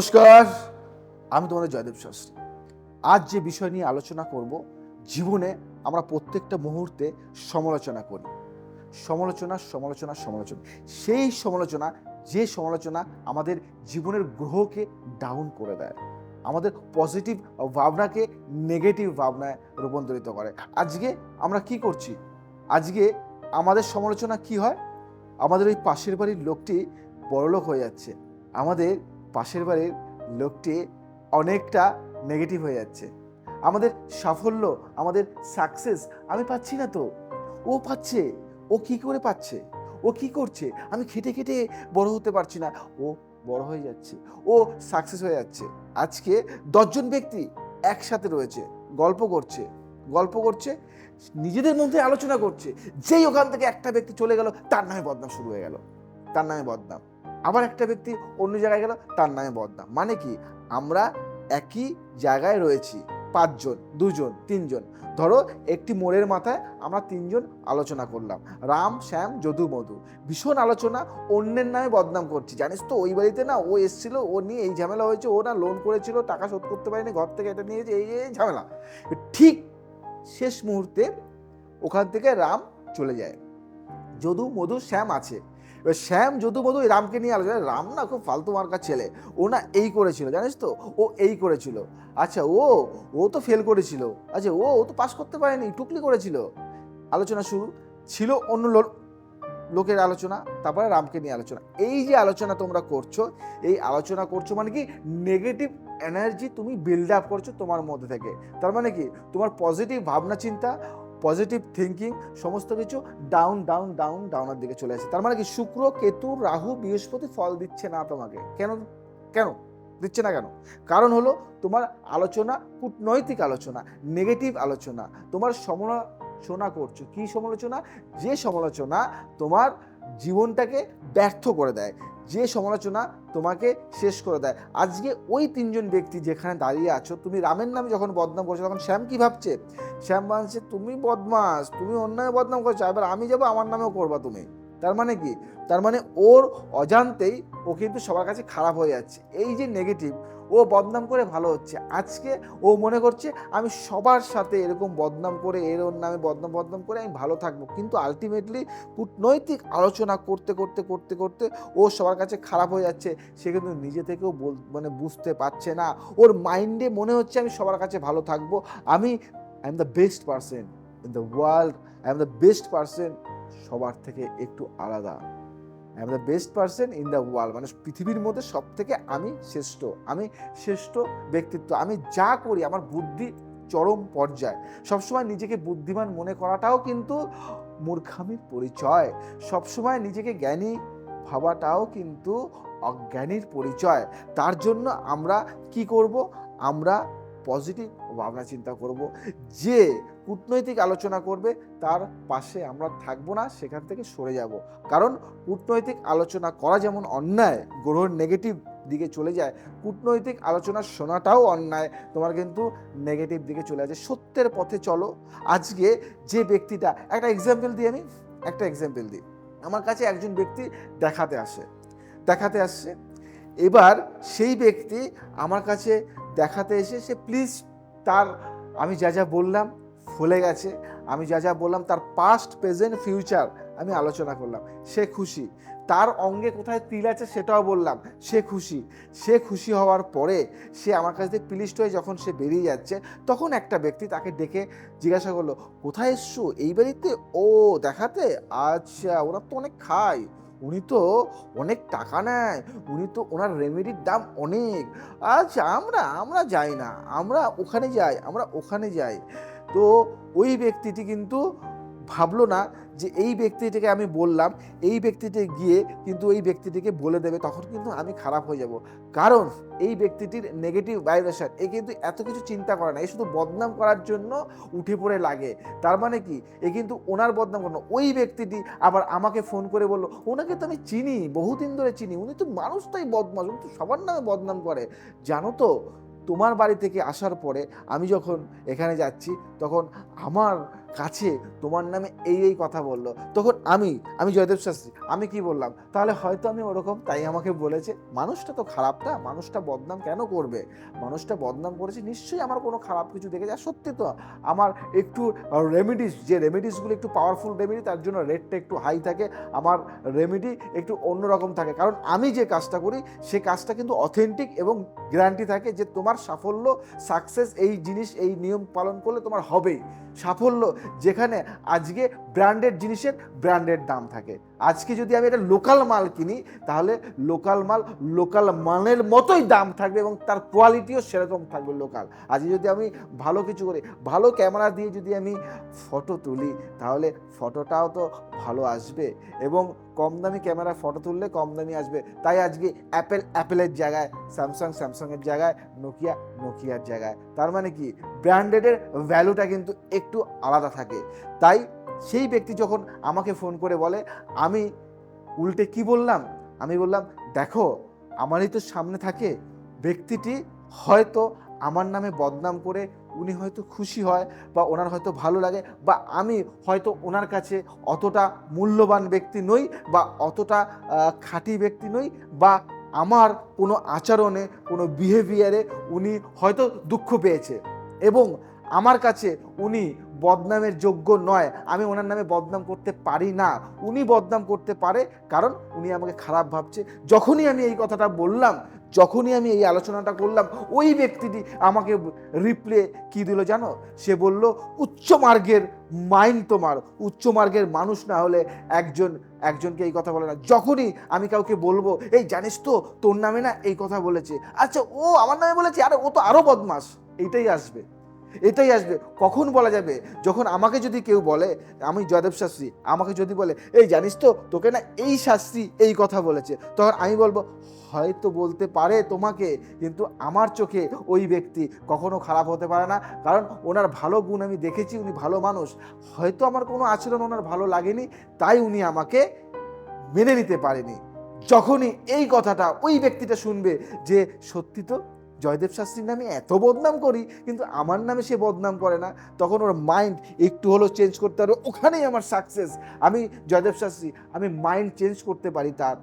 নমস্কার, আমি তোমাদের জয়দেব শাস্ত্রী। আজ যে বিষয় নিয়ে আলোচনা করব, জীবনে আমরা প্রত্যেকটা মুহূর্তে সমালোচনা করি। সমালোচনা সমালোচনা সমালোচনা। সেই সমালোচনা, যে সমালোচনা আমাদের জীবনের গ্রহকে ডাউন করে দেয়। আমাদের পজিটিভ ভাবনাকে নেগেটিভ ভাবনায় রূপান্তরিত করে। আজকে আমরা কি করছি? আজকে আমাদের সমালোচনা কি হয়? আমাদের ওই পাশের বাড়ির লোকটি বড়লোক হয়ে যাচ্ছে। আমাদের পাশের বাড়ির লোকটি অনেকটা নেগেটিভ হয়ে যাচ্ছে। আমাদের সাফল্য, আমাদের সাকসেস আমি পাচ্ছি না তো। ও পাচ্ছে, ও কি করে পাচ্ছে? ও কি করছে? আমি খেটে খেটে বড় হতে পারছি না। ও বড় হয়ে যাচ্ছে, ও সাকসেস হয়ে যাচ্ছে। আজকে দশজন ব্যক্তি একসাথে রয়েছে, গল্প করছে গল্প করছে, নিজেদের মধ্যে আলোচনা করছে। যেই ওখান থেকে একটা ব্যক্তি চলে গেল, তার নামে বদনাম শুরু হয়ে গেল। তার নামে বদনাম। আবার একটা ব্যক্তি অন্য জায়গায় গেল, তার নামে বদনাম। মানে কি? আমরা একই জায়গায় রয়েছি, পাঁচজন, দুজন, তিনজন। ধরো একটি মোড়ের মাথায় আমরা তিনজন আলোচনা করলাম। রাম, শ্যাম, যদু, মধু। ভীষণ আলোচনা, অন্যের নামে বদনাম করছি। জানিস তো, ওই বাড়িতে না ও এসেছিল, ও নিয়ে এই ঝামেলা হয়েছে, ও না লোন করেছিল, টাকা শোধ করতে পারেনি, ঘর থেকে এটা নিয়েছে এই এই ঝামেলা। ঠিক শেষ মুহূর্তে ওখান থেকে রাম চলে যায়। যদু, মধু, শ্যাম আছে। এবার শ্যাম যদু মধু এই রামকে নিয়ে আলোচনা রাম না খুব ফালতু মার্কার ছেলে, ও না এই করেছিল, জানিস তো? ও এই করেছিল। আচ্ছা ও ও তো ফেল করেছিল। আচ্ছা ও ও তো পাস করতে পারেনি, টুকলি করেছিল। আলোচনা শুরু। ছিল অন্য লোকের আলোচনা, তারপরে রামকে নিয়ে আলোচনা। এই যে আলোচনা তোমরা করছ, এই আলোচনা করছ মানে কি নেগেটিভ এনার্জি তুমি বিল্ড আপ করছ তোমার মধ্যে থেকে। তার মানে কি, তোমার পজিটিভ ভাবনা চিন্তা পজিটিভ থিঙ্কিং সমস্ত কিছু ডাউন ডাউন ডাউন ডাউনের দিকে চলে আসে। তার মানে কি? শুক্র, কেতু, রাহু, বৃহস্পতি ফল দিচ্ছে না তোমাকে। কেন? কেন? দিচ্ছে না কেন? কারণ হলো তোমার আলোচনা কূটনৈতিক আলোচনা নেগেটিভ আলোচনা। তোমার সমালোচনা করছ। কি সমালোচনা? যে সমালোচনা তোমার জীবনটাকে ব্যর্থ করে দেয়। যে সমালোচনা তোমাকে শেষ করে দেয়। আজকে ওই তিনজন ব্যক্তি যেখানে দাঁড়িয়ে আছো, তুমি রামের নামে যখন বদনাম করছ, তখন শ্যাম কি ভাবছে? শ্যাম ভাবছে, তুমি বদমাস, তুমি অন্যায় বদনাম করছ, এবার আমি যাব, আমার নামেও করবা তুমি। তার মানে কি? তার মানে ওর অজান্তেই ও কিন্তু সবার কাছে খারাপ হয়ে যাচ্ছে। এই যে নেগেটিভ ও বদনাম করে ভালো হচ্ছে। আজকে ও মনে করছে আমি সবার সাথে এরকম বদনাম করে, এর ওর নামে বদনাম বদনাম করে আমি ভালো থাকব। কিন্তু আলটিমেটলি কূটনৈতিক আলোচনা করতে করতে করতে করতে ও সবার কাছে খারাপ হয়ে যাচ্ছে। সে কিন্তু নিজে থেকেও মানে বুঝতে পারছে না। ওর মাইন্ডে মনে হচ্ছে আমি সবার কাছে ভালো থাকব। আমি I am the best person in the world I am the best person সবার থেকে একটু আলাদা। I am the best person in the world মানে পৃথিবীর মধ্যে সব থেকে আমি শ্রেষ্ঠ আমি শ্রেষ্ঠ ব্যক্তিত্ব। আমি যা করি, আমার বুদ্ধি চরম পর্যায়ে। সবসময় নিজেকে বুদ্ধিমান মনে করাটাও কিন্তু মূর্খামির পরিচয়। সবসময় নিজেকে জ্ঞানী ভাবাটাও কিন্তু অজ্ঞানীর পরিচয়। তার জন্য আমরা কি করব? আমরা পজিটিভ ভাবনা চিন্তা করব। যে কূটনৈতিক আলোচনা করবে, তার পাশে আমরা থাকব না, সেখান থেকে সরে যাব। কারণ কূটনৈতিক আলোচনা করা যেমন অন্যায়, গ্রহের নেগেটিভ দিকে চলে যায়, কূটনৈতিক আলোচনা শোনাটাও অন্যায়। তোমার কিন্তু নেগেটিভ দিকে চলে যাচ্ছে সত্যের পথে চলো। আজকে যে ব্যক্তিটা, একটা এক্সাম্পল দিই আমি, একটা এক্সাম্পল দিই আমার কাছে একজন ব্যক্তি দেখাতে আসে, দেখাতে আসছে। এবার সেই ব্যক্তি আমার কাছে দেখাতে এসে সে প্লিজ তার, আমি যা যা বললাম ফলে গেছে। আমি যা যা বললাম তার পাস্ট প্রেজেন্ট ফিউচার আমি আলোচনা করলাম। সে খুশি। তার অঙ্গে কোথায় তিল আছে সেটাও বললাম। সে খুশি। সে খুশি হওয়ার পরে সে আমার কাছ থেকে পিলিস্ট হয়ে যখন সে বেরিয়ে যাচ্ছে, তখন একটা ব্যক্তি তাকে ডেকে জিজ্ঞাসা করল, কোথায় এসছো? এই বাড়িতে? ও, দেখাতে? আচ্ছা ওরা তো অনেক খায়। উনি তো অনেক টাকা নেয়। উনি তো ওনার রেমেডির দাম অনেক। আচ্ছা আমরা আমরা যাই না। আমরা ওখানে যাই, আমরা ওখানে যাই। তো ওই ব্যক্তিটি কিন্তু ভাবলো না যে এই ব্যক্তিটিকে আমি বললাম, এই ব্যক্তিটি গিয়ে কিন্তু ওই ব্যক্তিটিকে বলে দেবে, তখন কিন্তু আমি খারাপ হয়ে যাব। কারণ এই ব্যক্তিটির নেগেটিভ ভাইব্রেশন এ কিন্তু এত কিছু চিন্তা করে না। এ শুধু বদনাম করার জন্য উঠে পড়ে লাগে। তার মানে কি? এ কিন্তু ওনার বদনাম করে। ওই ব্যক্তিটি আবার আমাকে ফোন করে বলল, ওনাকে তো আমি চিনি, বহুদিন ধরে চিনি। উনি তো মানুষটাই বদমাস উনি তো সবার নামে বদনাম করে। জানো তো তোমার বাড়ি থেকে আসার পরে আমি যখন এখানে যাচ্ছি তখন আমার কাছে তোমার নামে এই এই কথা বলল। তখন আমি আমি জয়দেব শাস্ত্রী, আমি কি বললাম? তাহলে হয়তো আমি ওরকম তাই আমাকে বলেছে, মানুষটা তো খারাপ না মানুষটা বদনাম কেন করবে? মানুষটা বদনাম করেছে, নিশ্চয়ই আমার কোনো খারাপ কিছু দেখে যায় সত্যি তো, আমার একটু রেমেডিস যে রেমেডিসগুলো একটু পাওয়ারফুল রেমেডি তার জন্য রেটটা একটু হাই থাকে, আমার রেমেডি একটু অন্যরকম থাকে। কারণ আমি যে কাজটা করি, সে কাজটা কিন্তু অথেন্টিক এবং গ্যারান্টি থাকে যে তোমার সাফল্য সাকসেস এই জিনিস, এই নিয়ম পালন করলে তোমার হবেই। সাফল্য যেখানে আজকে ব্র্যান্ডেড জিনিসের ব্র্যান্ডেড দাম থাকে। আজকে যদি আমি এটা লোকাল মাল কিনি, তাহলে লোকাল মাল লোকাল মালের মতোই দাম থাকবে এবং তার কোয়ালিটিও সেরকম থাকবে লোকাল আজকে যদি আমি ভালো কিছু করি, ভালো ক্যামেরা দিয়ে যদি আমি ফটো তুলি, তাহলে ফটোটাও তো ভালো আসবে এবং কম দামি ক্যামেরা ফটো তুললে কম দামি আসবে। তাই আজকে অ্যাপেল অ্যাপেলের জায়গায় স্যামসাং স্যামসাংয়ের জায়গায় নোকিয়া নোকিয়ার জায়গায়। তার মানে কি? ব্র্যান্ডেডের ভ্যালুটা কিন্তু একটু আলাদা থাকে। তাই সেই ব্যক্তি যখন আমাকে ফোন করে বলে, আমি উল্টে কি বললাম? আমি বললাম, দেখো, আমারই তো সামনে থাকে। ব্যক্তিটি হয়তো আমার নামে বদনাম করে উনি হয়তো খুশি হয় বা ওনার হয়তো ভালো লাগে বা আমি হয়তো ওনার কাছে অতটা মূল্যবান ব্যক্তি নই বা অতটা খাঁটি ব্যক্তি নই বা আমার কোনো আচরণে, কোনো বিহেভিয়ারে উনি হয়তো দুঃখ পেয়েছে এবং আমার কাছে উনি বদনামের যোগ্য নয়। আমি ওনার নামে বদনাম করতে পারি না। উনি বদনাম করতে পারে, কারণ উনি আমাকে খারাপ ভাবছে। যখনই আমি এই কথাটা বললাম, যখনই আমি এই আলোচনাটা করলাম, ওই ব্যক্তিটি আমাকে রিপ্লে কি দিল জানো? সে বলল, উচ্চ মার্গের মাইন্ড তোমার। উচ্চ মার্গের মানুষ না হলে একজন, একজনকে এই কথা বলে না। যখনই আমি কাউকে বলব, এই জানিস তো, তোর নামে না এই কথা বলেছে। আচ্ছা ও আমার নামে বলেছে? আরে, ও তো আরও বদমাস। এইটাই আসবে। এটাই আসবে। কখন বলা যাবে? যখন আমাকে যদি কেউ বলে, আমি জয়দেব শাস্ত্রী, আমাকে যদি বলে, এই জানিস তো, তোকে না এই শাস্ত্রী এই কথা বলেছে। তখন আমি বলব, হয়তো বলতে পারে তোমাকে, কিন্তু আমার চোখে ওই ব্যক্তি কখনো খারাপ হতে পারে না। কারণ ওনার ভালো গুণ আমি দেখেছি, উনি ভালো মানুষ। হয়তো আমার কোনো আচরণ ওনার ভালো লাগেনি, তাই উনি আমাকে মেনে নিতে পারেনি। যখনই এই কথাটা ওই ব্যক্তিটা শুনবে যে, সত্যি তো? জয়দেব শাস্ত্রীর নামে এত বদনাম করি, কিন্তু আমার নামে সে বদনাম করে না। তখন ওর মাইন্ড একটু হলেও চেঞ্জ করতে পারবে ওখানেই আমার সাকসেস আমি জয়দেব শাস্ত্রী, আমি মাইন্ড চেঞ্জ করতে পারি তার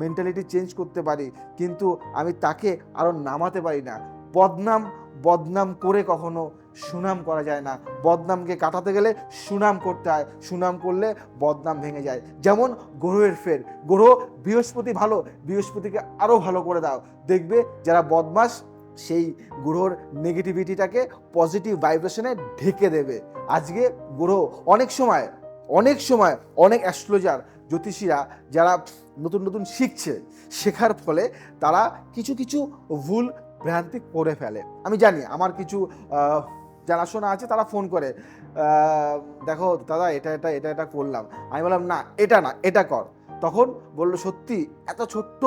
মেন্টালিটি চেঞ্জ করতে পারি, কিন্তু আমি তাকে আরও নামাতে পারি না। বদনাম বদনাম করে কখনো সুনাম করা যায় না। বদনামকে কাটাতে গেলে সুনাম করতে হয়। সুনাম করলে বদনাম ভেঙে যায়। যেমন গ্রহের ফের, গ্রহ বৃহস্পতি ভালো, বৃহস্পতিকে আরও ভালো করে দাও। দেখবে যারা বদমাস সেই গ্রহর নেগেটিভিটিটাকে পজিটিভ ভাইব্রেশনে ঢেকে দেবে। আজকে গ্রহ অনেক সময় অনেক সময় অনেক অ্যাস্ট্রোলজার জ্যোতিষীরা যারা নতুন নতুন শিখছে, শেখার ফলে তারা কিছু কিছু ভুল ভ্রান্তি করে ফেলে। আমি জানি আমার কিছু জানাশোনা আছে, তারা ফোন করে। দেখো দাদা, এটা এটা এটা এটা করলাম। আমি বললাম, না, এটা না, এটা কর। তখন বলল, সত্যি, এত ছোট্ট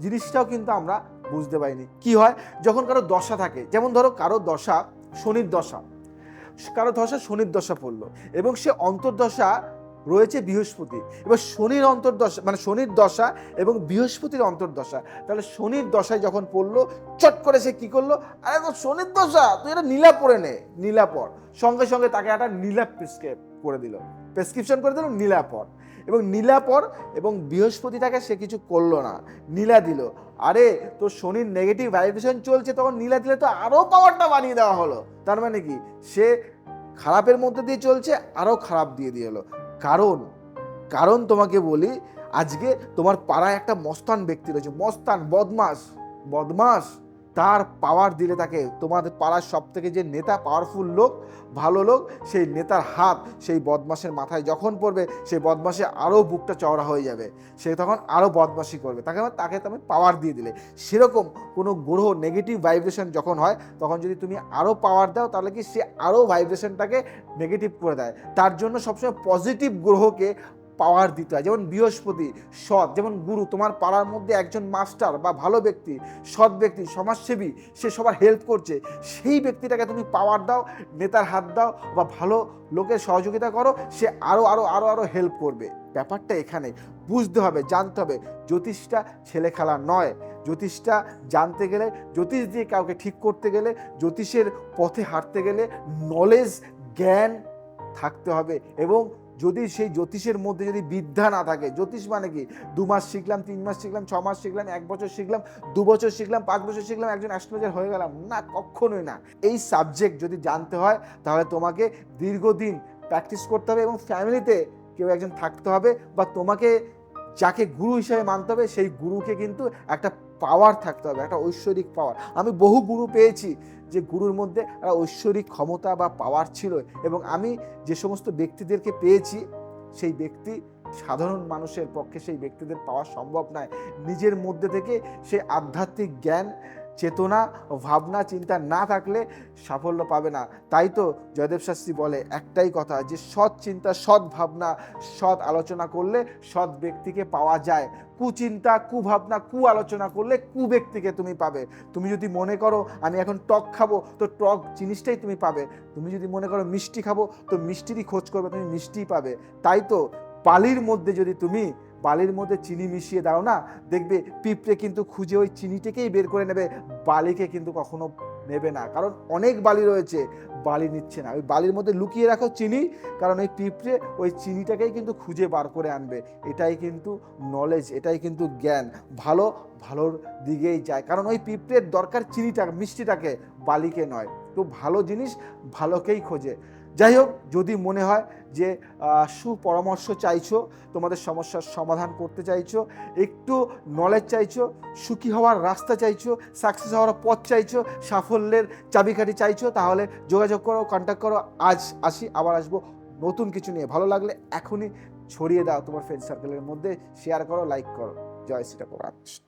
জিনিসটাও কিন্তু আমরা বুঝতে পারিনি। কি হয়? যখন কারও দশা থাকে, যেমন ধরো কারও দশা শনির দশা, কারও দশা শনির দশা পড়ল এবং সে অন্তর্দশা রয়েছে বৃহস্পতি, এবার শনির অন্তর্দশা মানে শনির দশা এবং বৃহস্পতির অন্তর্দশা, তাহলে শনির দশায় যখন পড়ল, চট করে সে কী করল? আরে তো শনির দশা, তুই এটা নীলা পরে নে, নীলা পর সঙ্গে সঙ্গে তাকে একটা নীলা প্রেসক্রাইব করে দিল। প্রেসক্রিপশন করে দিল, নীলা পর এবং নীলা পর এবং বৃহস্পতিটাকে সে কিছু করল না। নীলা দিল। আরে তো শনির নেগেটিভ ভাইব্রেশন চলছে, তখন নীলা দিলে তো আরও পাওয়ারটা বানিয়ে দেওয়া হলো। তার মানে কি? সে খারাপের মধ্যে দিয়ে চলছে আরও খারাপ দিয়ে দিয়ে হলো কারণ কারণ তোমাকে বলি, আজকে তোমার পাড়ায় একটা মস্তান ব্যক্তি রয়েছে। মস্তান বদমাস বদমাস তার পাওয়ার দিলে তাকে। তোমাদের পাড়ার সব থেকে যে নেতা পাওয়ারফুল লোক, ভালো লোক, সেই নেতার হাত সেই বদমাসের মাথায় যখন পড়বে, সেই বদমাসে আরও বুকটা চওড়া হয়ে যাবে। সে তখন আরও বদমাসি করবে। তাকে তাকে তুমি পাওয়ার দিয়ে দিলে। সেরকম কোনো গ্রহ নেগেটিভ ভাইব্রেশন যখন হয়, তখন যদি তুমি আরও পাওয়ার দাও, তাহলে কি সে আরও ভাইব্রেশনটাকে নেগেটিভ করে দেয়। তার জন্য সবসময় পজিটিভ গ্রহকে পাওয়ার দিতে হয়। যেমন বৃহস্পতি, সৎ, যেমন গুরু, তোমার পাড়ার মধ্যে একজন মাস্টার বা ভালো ব্যক্তি, সৎ ব্যক্তি, সমাজসেবী, সে সবার হেল্প করছে, সেই ব্যক্তিটাকে তুমি পাওয়ার দাও, নেতার হাত দাও বা ভালো লোকের সহযোগিতা করো, সে আরও আরও আরও আরও হেল্প করবে। ব্যাপারটা এখানে বুঝতে হবে, জানতে হবে, জ্যোতিষটা ছেলে খেলা নয়। জ্যোতিষটা জানতে গেলে, জ্যোতিষ দিয়ে কাউকে ঠিক করতে গেলে, জ্যোতিষের পথে হাঁটতে গেলে নলেজ জ্ঞান থাকতে হবে এবং যদি সেই জ্যোতিষের মধ্যে যদি বিদ্যা না থাকে, জ্যোতিষ মানে কি? দু মাস শিখলাম, তিন মাস শিখলাম, ছ মাস শিখলাম, এক বছর শিখলাম, দু বছর শিখলাম, পাঁচ বছর শিখলাম, একজন অ্যাস্ট্রোলজার হয়ে গেলাম। না কখনোই না। এই সাবজেক্ট যদি জানতে হয়, তাহলে তোমাকে দীর্ঘদিন প্র্যাকটিস করতে হবে এবং ফ্যামিলিতে কেউ একজন থাকতে হবে বা তোমাকে যাকে গুরু হিসেবে মানতে হবে, সেই গুরুকে কিন্তু একটা পাওয়ার থাকতে হবে, একটা ঐশ্বরিক পাওয়ার আমি বহু গুরু পেয়েছি যে গুরুর মধ্যে একটা ঐশ্বরিক ক্ষমতা বা পাওয়ার ছিল এবং আমি যে সমস্ত ব্যক্তিদেরকে পেয়েছি, সেই ব্যক্তি, সাধারণ মানুষের পক্ষে সেই ব্যক্তিদের পাওয়া সম্ভব নয়। নিজের মধ্যে থেকে সেই আধ্যাত্মিক জ্ঞান চেতনা ও ভাবনা চিন্তা না থাকলে সাফল্য পাবে না। তাই তো জয়দেব শাস্ত্রী বলে একটাই কথা যে সৎ চিন্তা, সৎ ভাবনা, সৎ আলোচনা করলে সৎ ব্যক্তিকে পাওয়া যায়। কুচিন্তা, কুভাবনা কু আলোচনা করলে কু ব্যক্তিকে তুমি পাবে। তুমি যদি মনে করো, আমি এখন টক খাব তো টক জিনিসটাই তুমি পাবে। তুমি যদি মনে করো, মিষ্টি খাব তো মিষ্টিরই খোঁজ করবে, তুমি মিষ্টিই পাবে। তাই তো পালির মধ্যে যদি তুমি বালির মধ্যে চিনি মিশিয়ে দাও না, দেখবে পিঁপড়ে কিন্তু খুঁজে ওই চিনিটাকেই বের করে নেবে, বালিকে কিন্তু কখনো নেবে না। কারণ অনেক বালি রয়েছে, বালি নিচ্ছে না। ওই বালির মধ্যে লুকিয়ে রাখো চিনি, কারণ ওই পিঁপড়ে ওই চিনিটাকেই কিন্তু খুঁজে বার করে আনবে। এটাই কিন্তু নলেজ এটাই কিন্তু জ্ঞান। ভালো, ভালোর দিকেই যায়। কারণ ওই পিঁপড়ের দরকার চিনিটা, মিষ্টিটাকে, বালিকে নয়। তো ভালো জিনিস ভালোকেই খোঁজে। যাই হোক যদি মনে হয় যে সুপরামর্শ চাইছো, তোমাদের সমস্যার সমাধান করতে চাইছো, একটু নলেজ চাইছো, সুখী হওয়ার রাস্তা চাইছো সাকসেস হওয়ার পথ চাইছো, সাফল্যের চাবিকাঠি চাইছো, তাহলে যোগাযোগ করো কন্ট্যাক্ট করো। আজ আসি, আবার আসব নতুন কিছু নিয়ে। ভালো লাগলে এখনই ছড়িয়ে দাও তোমার ফ্রেন্ড সার্কেলের মধ্যে শেয়ার করো লাইক করো। জয় শ্রী রামকৃষ্ণ